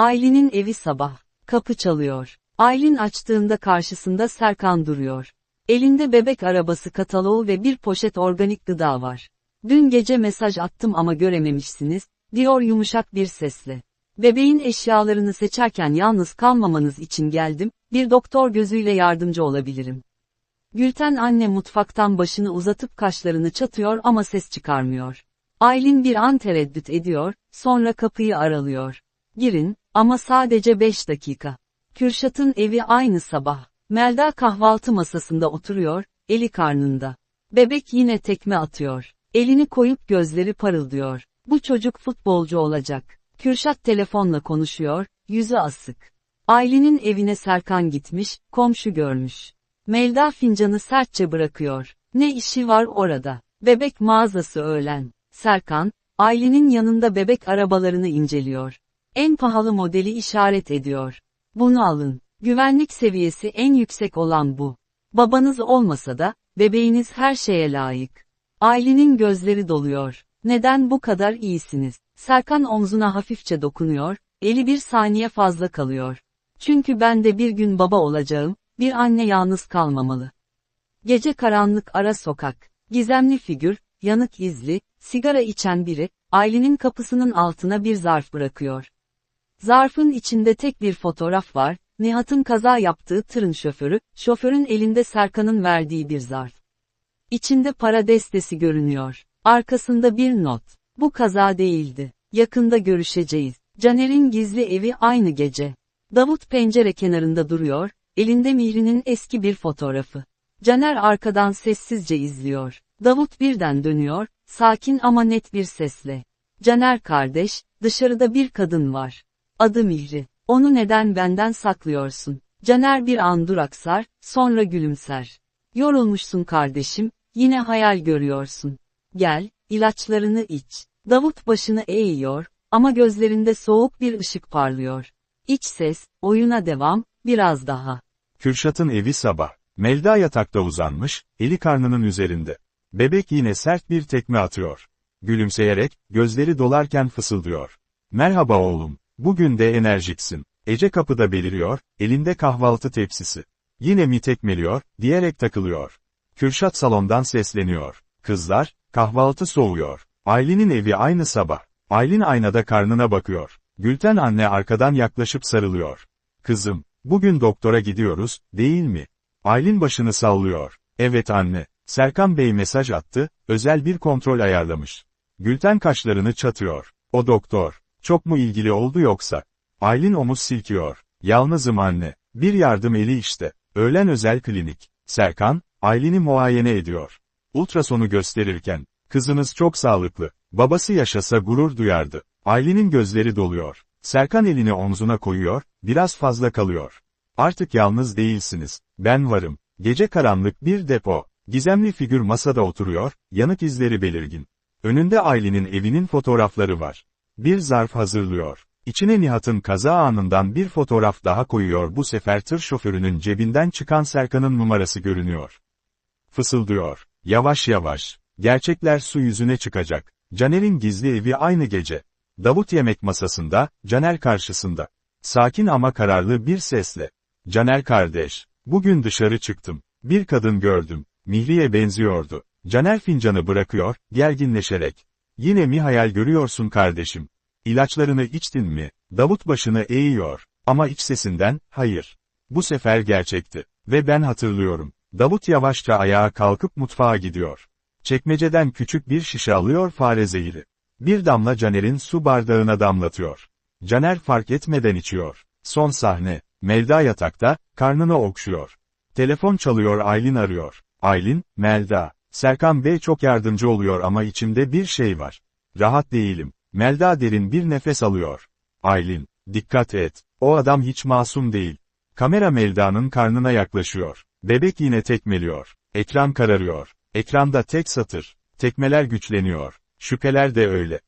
Aylin'in evi sabah. Kapı çalıyor. Aylin açtığında karşısında Serkan duruyor. Elinde bebek arabası kataloğu ve bir poşet organik gıda var. Dün gece mesaj attım ama görememişsiniz, diyor yumuşak bir sesle. Bebeğin eşyalarını seçerken yalnız kalmamanız için geldim, bir doktor gözüyle yardımcı olabilirim. Gülten anne mutfaktan başını uzatıp kaşlarını çatıyor ama ses çıkarmıyor. Aylin bir an tereddüt ediyor, sonra kapıyı aralıyor. Girin, ama sadece beş dakika. Kürşat'ın evi aynı sabah. Melda kahvaltı masasında oturuyor, eli karnında. Bebek yine tekme atıyor. Elini koyup gözleri parıldıyor. Bu çocuk futbolcu olacak. Kürşat telefonla konuşuyor, yüzü asık. Aylin'in evine Serkan gitmiş, komşu görmüş. Melda fincanı sertçe bırakıyor. Ne işi var orada? Bebek mağazası öğlen. Serkan, Aylin'in yanında bebek arabalarını inceliyor. En pahalı modeli işaret ediyor. Bunu alın. Güvenlik seviyesi en yüksek olan bu. Babanız olmasa da, bebeğiniz her şeye layık. Aylin'in gözleri doluyor. Neden bu kadar iyisiniz? Serkan omzuna hafifçe dokunuyor, eli bir saniye fazla kalıyor. Çünkü ben de bir gün baba olacağım, bir anne yalnız kalmamalı. Gece karanlık ara sokak, gizemli figür, yanık izli, sigara içen biri, Aylin'in kapısının altına bir zarf bırakıyor. Zarfın içinde tek bir fotoğraf var, Nihat'ın kaza yaptığı tırın şoförü, şoförün elinde Serkan'ın verdiği bir zarf. İçinde para destesi görünüyor. Arkasında bir not. Bu kaza değildi. Yakında görüşeceğiz. Caner'in gizli evi aynı gece. Davut pencere kenarında duruyor, elinde Mihri'nin eski bir fotoğrafı. Caner arkadan sessizce izliyor. Davut birden dönüyor, sakin ama net bir sesle. Caner kardeş, dışarıda bir kadın var. Adı Mihri. Onu neden benden saklıyorsun? Caner bir an duraksar, sonra gülümser. Yorulmuşsun kardeşim, yine hayal görüyorsun. Gel, ilaçlarını iç. Davut başını eğiyor, ama gözlerinde soğuk bir ışık parlıyor. İç ses, oyuna devam, biraz daha. Kürşat'ın evi sabah. Melda yatakta uzanmış, eli karnının üzerinde. Bebek yine sert bir tekme atıyor. Gülümseyerek, gözleri dolarken fısıldıyor. Merhaba oğlum, bugün de enerjiksin. Ece kapıda beliriyor, elinde kahvaltı tepsisi. Yine mi tekmeliyor, diyerek takılıyor. Kürşat salondan sesleniyor. Kızlar, kahvaltı soğuyor. Aylin'in evi aynı sabah. Aylin aynada karnına bakıyor. Gülten anne arkadan yaklaşıp sarılıyor. Kızım, bugün doktora gidiyoruz, değil mi? Aylin başını sallıyor. Evet anne. Serkan Bey mesaj attı, özel bir kontrol ayarlamış. Gülten kaşlarını çatıyor. O doktor. Çok mu ilgili oldu yoksa? Aylin omuz silkiyor. Yalnızım anne. Bir yardım eli işte. Öğlen özel klinik. Serkan, Aylin'i muayene ediyor. Ultrasonu gösterirken, kızınız çok sağlıklı. Babası yaşasa gurur duyardı. Aylin'in gözleri doluyor. Serkan elini omzuna koyuyor, biraz fazla kalıyor. Artık yalnız değilsiniz. Ben varım. Gece karanlık bir depo. Gizemli figür masada oturuyor, yanık izleri belirgin. Önünde Aylin'in evinin fotoğrafları var. Bir zarf hazırlıyor. İçine Nihat'ın kaza anından bir fotoğraf daha koyuyor bu sefer tır şoförünün cebinden çıkan Serkan'ın numarası görünüyor. Fısıldıyor. Yavaş yavaş. Gerçekler su yüzüne çıkacak. Caner'in gizli evi aynı gece. Davut yemek masasında, Caner karşısında. Sakin ama kararlı bir sesle. Caner kardeş, bugün dışarı çıktım. Bir kadın gördüm. Mihri'ye benziyordu. Caner fincanı bırakıyor, gerginleşerek. Yine mi hayal görüyorsun kardeşim? İlaçlarını içtin mi? Davut başını eğiyor. Ama iç sesinden, hayır. Bu sefer gerçekti. Ve ben hatırlıyorum. Davut yavaşça ayağa kalkıp mutfağa gidiyor. Çekmeceden küçük bir şişe alıyor fare zehiri. Bir damla Caner'in su bardağına damlatıyor. Caner fark etmeden içiyor. Son sahne. Melda yatakta, karnını okşuyor. Telefon çalıyor Aylin arıyor. Aylin, Melda. Serkan Bey çok yardımcı oluyor ama içimde bir şey var. Rahat değilim. Melda derin bir nefes alıyor. Aylin, dikkat et. O adam hiç masum değil. Kamera Melda'nın karnına yaklaşıyor. Bebek yine tekmeliyor. Ekran kararıyor. Ekranda tek satır. Tekmeler güçleniyor. Şüpheler de öyle.